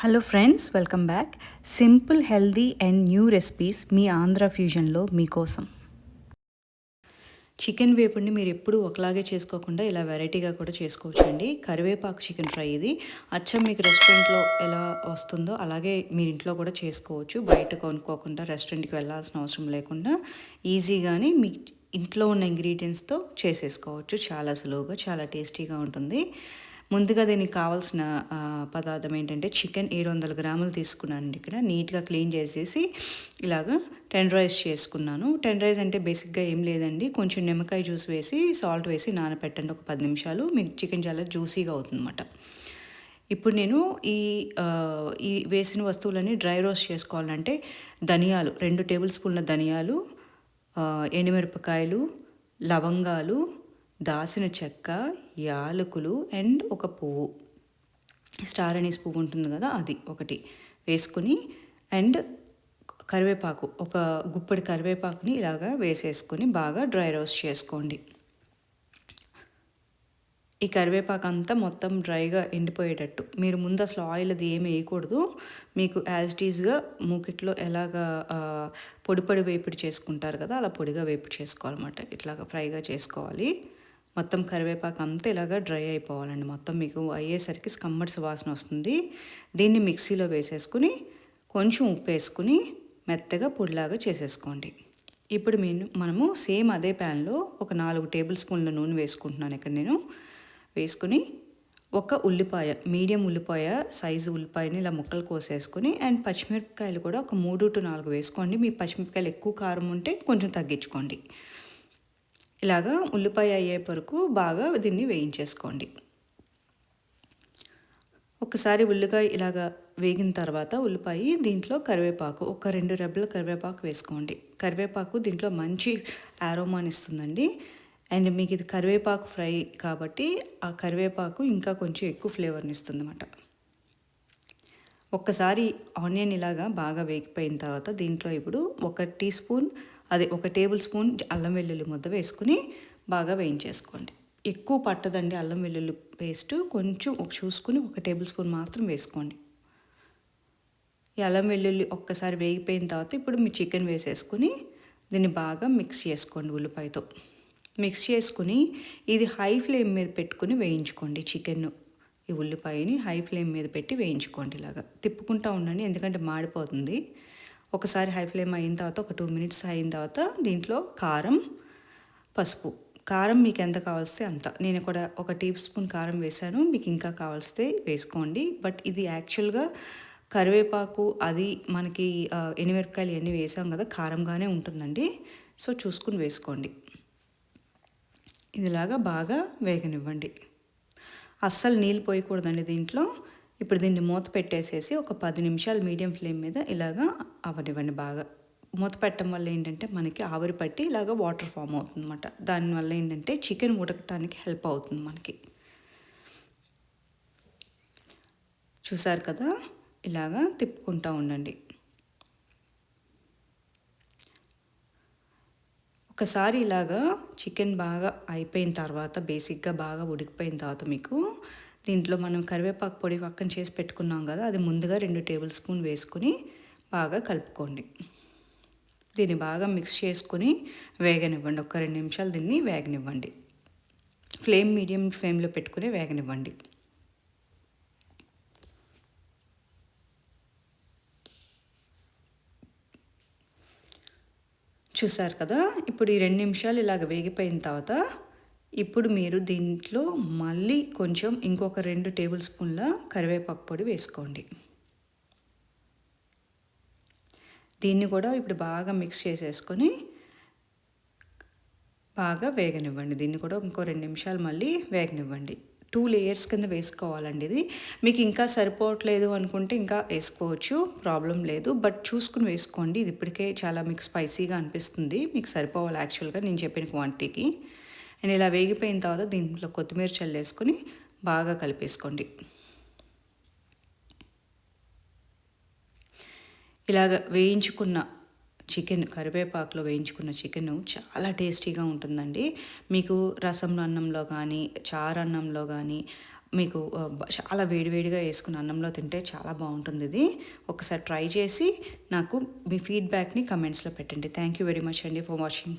Hello friends welcome back simple healthy and new recipes మీ ఆంధ్ర ఫ్యూజన్లో మీకోసం. Chicken వేపుడిని మీరు ఎప్పుడూ ఒకలాగే చేసుకోకుండా ఇలా వెరైటీగా కూడా చేసుకోవచ్చండి. కరివేపాకు చికెన్ ఫ్రై ఇది. అచ్చం మీకు రెస్టారెంట్లో ఎలా వస్తుందో అలాగే మీరు ఇంట్లో కూడా చేసుకోవచ్చు. బయట కొనుక్కోకుండా రెస్టారెంట్కి వెళ్ళాల్సిన అవసరం లేకుండా ఈజీగానే మీ ఇంట్లో ఉన్న ఇంగ్రీడియంట్స్తో చేసేసుకోవచ్చు. చాలా సులువుగా చాలా టేస్టీగా ఉంటుంది. ముందుగా దీనికి కావాల్సిన పదార్థం ఏంటంటే చికెన్ ఏడు వందల గ్రాములు తీసుకున్నాను ఇక్కడ. నీట్గా క్లీన్ చేసేసి ఇలాగా టెండరైజ్ చేసుకున్నాను. టెండరైజ్ అంటే బేసిక్గా ఏం లేదండి. కొంచెం నిమ్మకాయ జ్యూస్ వేసి సాల్ట్ వేసి నానబెట్టండి ఒక పది నిమిషాలు. మీకు చికెన్ చాలా జ్యూసీగా అవుతుందన్నమాట. ఇప్పుడు నేను ఈ ఈ వేసిన వస్తువులన్నీ డ్రై రోస్ట్ చేసుకోవాలంటే ధనియాలు రెండు టేబుల్ స్పూన్ల ధనియాలు ఎండుమిరపకాయలు లవంగాలు దాసిన చెక్క యాలకులు అండ్ ఒక పువ్వు. స్టార్ అనేసి పువ్వు ఉంటుంది కదా అది ఒకటి వేసుకుని అండ్ కరివేపాకు ఒక గుప్పడి కరివేపాకుని ఇలాగా వేసేసుకొని బాగా డ్రై రోస్ట్ చేసుకోండి. ఈ కరివేపాకు అంతా మొత్తం డ్రైగా ఎండిపోయేటట్టు. మీరు ముందు అసలు ఆయిల్ అది ఏమి వేయకూడదు. మీకు యాజ్ టీజ్గా మూకిట్లో ఎలాగా పొడి పొడి వేపుడు చేసుకుంటారు కదా అలా పొడిగా వేపుడు చేసుకోవాలన్నమాట. ఇట్లాగా ఫ్రైగా చేసుకోవాలి. మొత్తం కరివేపాకు అంతా ఇలాగా డ్రై అయిపోవాలండి. మొత్తం మీకు అయ్యేసరికి స్కమ్మడి వాసన వస్తుంది. దీన్ని మిక్సీలో వేసేసుకుని కొంచెం ఉప్పు వేసుకుని మెత్తగా పొడిలాగా చేసేసుకోండి. ఇప్పుడు మేము మనము సేమ్ అదే ప్యాన్లో ఒక నాలుగు టేబుల్ స్పూన్ల నూనె వేసుకుంటున్నాను ఇక్కడ నేను. వేసుకుని ఒక ఉల్లిపాయ మీడియం ఉల్లిపాయ సైజు ఉల్లిపాయని ఇలా ముక్కలు కోసేసుకొని అండ్ పచ్చిమిరపకాయలు కూడా ఒక మూడు టు నాలుగు వేసుకోండి. మీ పచ్చిమిరపకాయలు ఎక్కువ కారం ఉంటే కొంచెం తగ్గించుకోండి. ఇలాగా ఉల్లిపాయ అయ్యే వరకు బాగా దీన్ని వేయించేసుకోండి. ఒకసారి ఉల్లిపాయ ఇలాగా వేగిన తర్వాత ఉల్లిపాయ దీంట్లో కరివేపాకు ఒక రెండు రెబ్బల కరివేపాకు వేసుకోండి. కరివేపాకు దీంట్లో మంచి ఆరోమాని ఇస్తుందండి. అండ్ మీకు ఇది కరివేపాకు ఫ్రై కాబట్టి ఆ కరివేపాకు ఇంకా కొంచెం ఎక్కువ ఫ్లేవర్ని ఇస్తుంది అన్నమాట ఒక్కసారి ఆనియన్ ఇలాగా బాగా వేగిపోయిన తర్వాత దీంట్లో ఇప్పుడు ఒక టీ స్పూన్ అదే ఒక టేబుల్ స్పూన్ అల్లం వెల్లుల్లి ముద్ద వేసుకుని బాగా వేయించేసుకోండి. ఎక్కువ పట్టదండి అల్లం వెల్లుల్లి పేస్ట్ కొంచెం ఒక చూసుకుని ఒక టేబుల్ స్పూన్ మాత్రం వేసుకోండి. ఈ అల్లం వెల్లుల్లి ఒక్కసారి వేగిపోయిన తర్వాత ఇప్పుడు మీ చికెన్ వేసేసుకుని దీన్ని బాగా మిక్స్ చేసుకోండి ఉల్లిపాయతో. మిక్స్ చేసుకుని ఇది హై ఫ్లేమ్ మీద పెట్టుకుని వేయించుకోండి చికెన్ ఈ ఉల్లిపాయని హై ఫ్లేమ్ మీద పెట్టి వేయించుకోండి ఇలాగా. తిప్పుకుంటూ ఉండండి ఎందుకంటే మాడిపోతుంది. ఒకసారి హై ఫ్లేమ్ అయిన తర్వాత ఒక టూ మినిట్స్ అయిన తర్వాత దీంట్లో కారం పసుపు. కారం మీకు ఎంత కావాల్స్తే అంత. నేను కూడా ఒక టీ స్పూన్ కారం వేశాను. మీకు ఇంకా కావాల్స్తే వేసుకోండి. బట్ ఇది యాక్చువల్గా కరివేపాకు అది మనకి ఎనిమిరపకాయలు ఇవన్నీ వేసాం కదా కారంగానే ఉంటుందండి. సో చూసుకుని వేసుకోండి. ఇదిలాగా బాగా వేగనివ్వండి. అస్సలు నీళ్ళు పోయకూడదండి దీంట్లో. ఇప్పుడు దీన్ని మూత పెట్టేసేసి ఒక పది నిమిషాలు మీడియం ఫ్లేమ్ మీద ఇలాగా అవనివ్వండి బాగా. మూత పెట్టడం వల్ల ఏంటంటే మనకి ఆవిరి పట్టి ఇలాగా వాటర్ ఫామ్ అవుతుంది అనమాట దానివల్ల ఏంటంటే చికెన్ ఉడకటానికి హెల్ప్ అవుతుంది మనకి. చూసారు కదా? ఇలాగా తిప్పుకుంటూ ఉండండి. ఒకసారి ఇలాగా చికెన్ బాగా అయిపోయిన తర్వాత బేసిక్గా బాగా ఉడికిపోయిన తర్వాత మీకు దీంట్లో మనం కరివేపాకు పొడి పక్కన చేసి పెట్టుకున్నాం కదా అది ముందుగా రెండు టేబుల్ స్పూన్ వేసుకుని బాగా కలుపుకోండి. దీన్ని బాగా మిక్స్ చేసుకుని వేగనివ్వండి. ఒక రెండు నిమిషాలు దీన్ని వేగనివ్వండి. ఫ్లేమ్ మీడియం ఫ్లేమ్లో పెట్టుకుని వేగనివ్వండి. చూసారు కదా ఇప్పుడు ఈ రెండు నిమిషాలు ఇలాగ వేగిపోయిన తర్వాత ఇప్పుడు మీరు దీంట్లో మళ్ళీ కొంచెం ఇంకొక రెండు టేబుల్ స్పూన్ల కరివేపాకు పొడి వేసుకోండి. దీన్ని కూడా ఇప్పుడు బాగా మిక్స్ చేసేసుకొని బాగా వేగనివ్వండి. దీన్ని కూడా ఇంకో రెండు నిమిషాలు మళ్ళీ వేగనివ్వండి. టూ లేయర్స్ కింద వేసుకోవాలండి ఇది. మీకు ఇంకా సరిపోవట్లేదు అనుకుంటే ఇంకా వేసుకోవచ్చు. ప్రాబ్లం లేదు. బట్ చూసుకుని వేసుకోండి. ఇది ఇప్పటికే చాలా మీకు స్పైసీగా అనిపిస్తుంది. మీకు సరిపోవాలి యాక్చువల్గా నేను చెప్పిన క్వాంటిటీకి అండ్ ఇలా వేగిపోయిన తర్వాత దీంట్లో కొత్తిమీర చల్లేసుకొని బాగా కలిపేసుకోండి. ఇలాగ వేయించుకున్న చికెన్ కరివేపాకులో వేయించుకున్న చికెన్ చాలా టేస్టీగా ఉంటుందండి. మీకు రసంలో అన్నంలో కానీ చారు అన్నంలో కానీ మీకు చాలా వేడివేడిగా వేసుకున్న అన్నంలో తింటే చాలా బాగుంటుంది ఇది. ఒకసారి ట్రై చేసి నాకు మీ ఫీడ్బ్యాక్ని కమెంట్స్లో పెట్టండి. థ్యాంక్ యూ వెరీ మచ్ అండి ఫర్ వాచింగ్